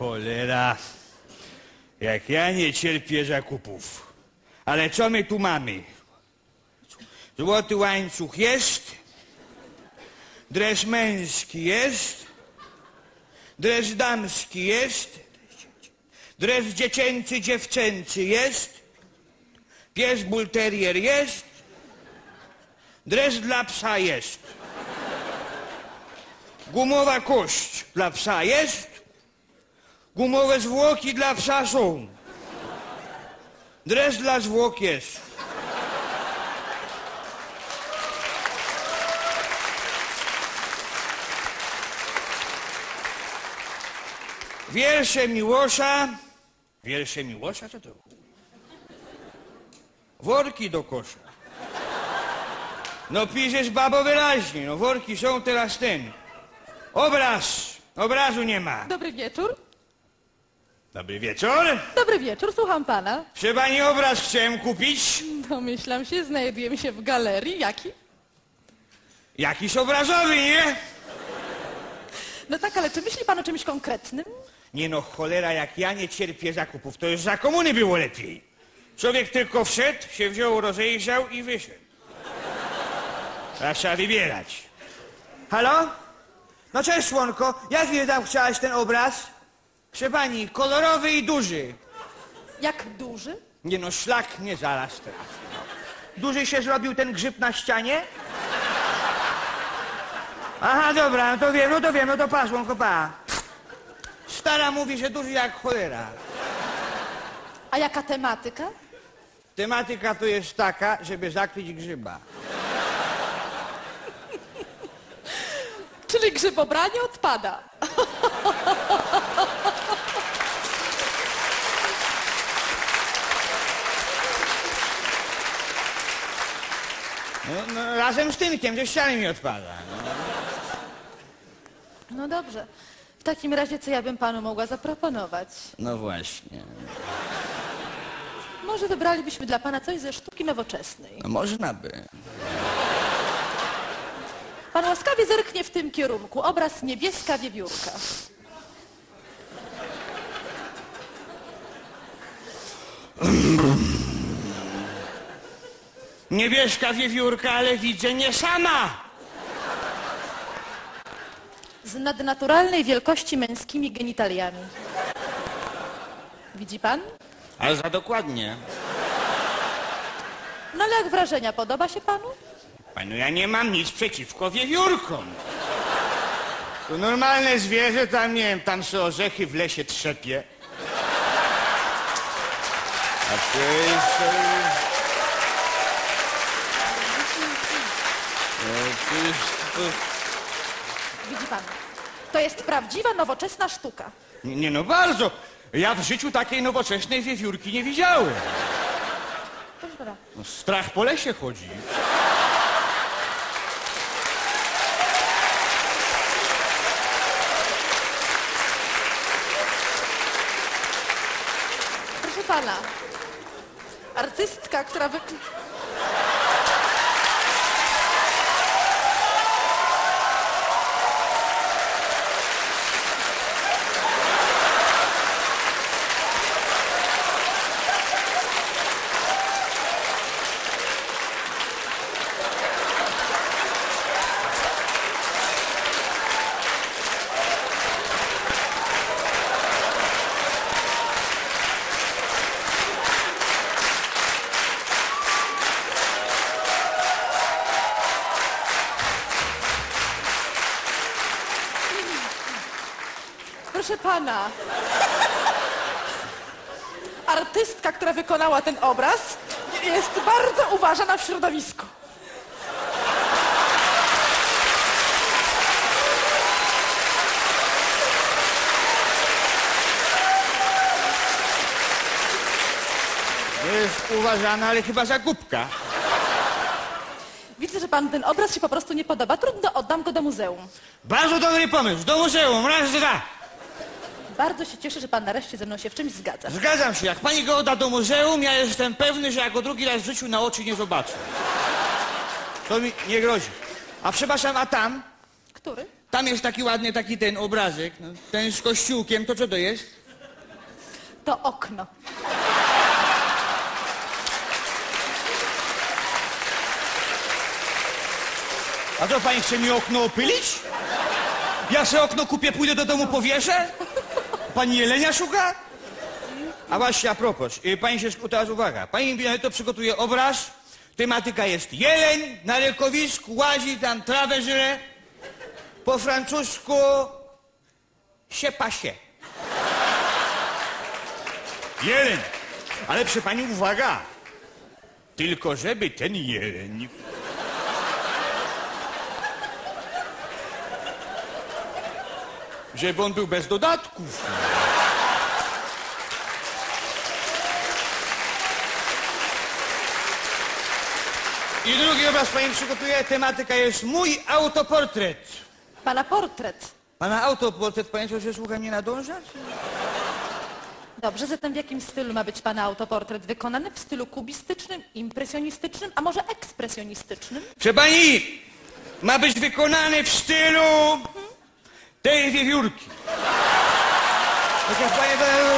Cholera. Jak ja nie cierpię zakupów. Ale co my tu mamy? Złoty łańcuch jest. Dres męski jest. Dres damski jest. Dres dziecięcy, dziewczęcy jest. Pies bulterier jest. Dres dla psa jest. Gumowa kość dla psa jest. Gumowe zwłoki dla psa są. Dres dla zwłok jest. Wiersze Miłosza. Wiersze Miłosza? Co to? Worki do kosza. No piszesz babo wyraźnie, no worki są teraz ten. Obraz. Obrazu nie ma. Dobry wieczór. Dobry wieczór. Dobry wieczór, słucham pana. Przy pani obraz chciałem kupić. Domyślam się, znajdujemy się w galerii. Jaki? Jakiś obrazowy, nie? No tak, ale czy myśli pan o czymś konkretnym? Nie no, cholera, jak ja nie cierpię zakupów, to już za komuny było lepiej. Człowiek tylko wszedł, się wziął, rozejrzał i wyszedł. Teraz trzeba wybierać. Halo? No cześć, słonko. Jaki tam chciałaś ten obraz? Proszę pani, kolorowy i duży. Jak duży? Nie no, szlak nie zaraz teraz. Duży się zrobił ten grzyb na ścianie? Aha, dobra, no to wiem, no to wiem, no to pa, słonko, pa. Stara mówi, że duży jak cholera. A jaka tematyka? Tematyka to jest taka, żeby zakryć grzyba. Czyli grzybobranie odpada. No, no, razem z tynkiem, ze ściany mi odpada. No. No dobrze. W takim razie co ja bym panu mogła zaproponować? no właśnie. Może wybralibyśmy dla pana coś ze sztuki nowoczesnej. No można by. Pan łaskawie zerknie w tym kierunku. Obraz niebieska wiewiórka. Niebieska wiewiórka, ale widzę nie sama. Z nadnaturalnej wielkości męskimi genitaliami. Widzi pan? Ale za dokładnie. No ale jak wrażenia, podoba się panu? Panu, ja nie mam nic przeciwko wiewiórkom. To normalne zwierzę, tam nie wiem, tam se orzechy w lesie trzepie. A ty sobie... No, ty, to... Widzi pan? To jest prawdziwa, nowoczesna sztuka. Nie, no, bardzo. Ja w życiu takiej nowoczesnej wiewiórki nie widziałem. Proszę pana. No, strach po lesie chodzi. Proszę pana. Artystka, która wy... Proszę pana. Artystka, która wykonała ten obraz, jest bardzo uważana w środowisku. Jest uważana, ale chyba za głupka. Widzę, że pan ten obraz się po prostu nie podoba. Trudno, oddam go do muzeum. Bardzo dobry pomysł. Do muzeum, raz, dwa. Bardzo się cieszę, że pan nareszcie ze mną się w czymś zgadza. Zgadzam się. Jak pani go odda do muzeum, ja jestem pewny, że ja go drugi raz w życiu na oczy nie zobaczę. To mi nie grozi. A przepraszam, a tam? Który? Tam jest taki ładny, taki ten obrazek, no, ten z kościółkiem, to co to jest? To okno. A to pani chce mi okno opylić? Ja se okno kupię, pójdę do domu, powieszę? Pani jelenia szuka? A właśnie, a propos, y, pani się, teraz uwaga, pani to przygotuje obraz, tematyka jest jeleń, na lekowisku łazi, tam trawę żre, po francusku się pasie. Jeleń, ale przy pani uwaga, tylko żeby ten jeleń żeby on był bez dodatków. I drugi obraz pani przygotuje, tematyka jest mój autoportret. Pana portret. Pana autoportret, państwo się słucha nie nadążać? Dobrze, zatem w jakim stylu ma być pana autoportret wykonany? W stylu kubistycznym, impresjonistycznym, a może ekspresjonistycznym? Proszę pani, ma być wykonany w stylu David Jurk. A campanha está...